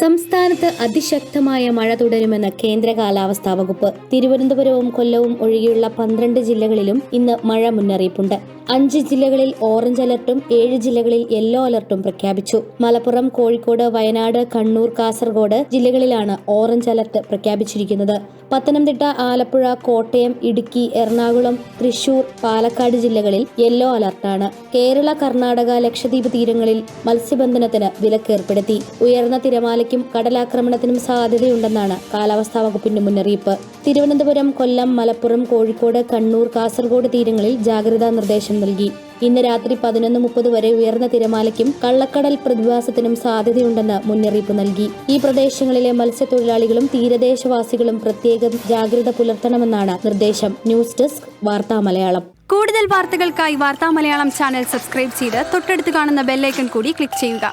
സംസ്ഥാനത്ത് അതിശക്തമായ മഴ തുടരുമെന്ന് കേന്ദ്ര കാലാവസ്ഥാ വകുപ്പ്. തിരുവനന്തപുരവും കൊല്ലവും ഒഴികെയുള്ള പന്ത്രണ്ട് ജില്ലകളിലും ഇന്ന് മഴ മുന്നറിയിപ്പുണ്ട്. അഞ്ച് ജില്ലകളിൽ ഓറഞ്ച് അലർട്ടും ഏഴ് ജില്ലകളിൽ യെല്ലോ അലർട്ടും പ്രഖ്യാപിച്ചു. മലപ്പുറം കോഴിക്കോട് വയനാട് കണ്ണൂർ കാസർഗോഡ് ജില്ലകളിലാണ് ഓറഞ്ച് അലർട്ട് പ്രഖ്യാപിച്ചിരിക്കുന്നത്. പത്തനംതിട്ട ആലപ്പുഴ കോട്ടയം ഇടുക്കി എറണാകുളം തൃശൂർ പാലക്കാട് ജില്ലകളിൽ യെല്ലോ അലർട്ടാണ്. കേരള കർണാടക ലക്ഷദ്വീപ് തീരങ്ങളിൽ മത്സ്യബന്ധനത്തിന് വിലക്കേർപ്പെടുത്തി. ഉയർന്ന തിരമാലയ്ക്കും കടലാക്രമണത്തിനും സാധ്യതയുണ്ടെന്നാണ് കാലാവസ്ഥാ വകുപ്പിന്റെ മുന്നറിയിപ്പ്. തിരുവനന്തപുരം കൊല്ലം മലപ്പുറം കോഴിക്കോട് കണ്ണൂർ കാസർഗോഡ് തീരങ്ങളിൽ ജാഗ്രതാ നിർദ്ദേശം നൽകി. ഇന്ന് രാത്രി പതിനൊന്ന് മുപ്പത് വരെ ഉയർന്ന തിരമാലയ്ക്കും കള്ളക്കടൽ പ്രതിഭാസത്തിനും സാധ്യതയുണ്ടെന്ന് മുന്നറിയിപ്പ് നൽകി. ഈ പ്രദേശങ്ങളിലെ മത്സ്യത്തൊഴിലാളികളും തീരദേശവാസികളും പ്രത്യേകം ജാഗ്രത പുലർത്തണമെന്നാണ് നിർദ്ദേശം. ന്യൂസ് ഡെസ്ക് വാർത്താ മലയാളം. കൂടുതൽ വാർത്തകൾക്കായി വാർത്താ മലയാളം ചാനൽ സബ്സ്ക്രൈബ് ചെയ്ത് തൊട്ടടുത്ത് കാണുന്ന ബെല്ലൈക്കൺ കൂടി ക്ലിക്ക് ചെയ്യുക.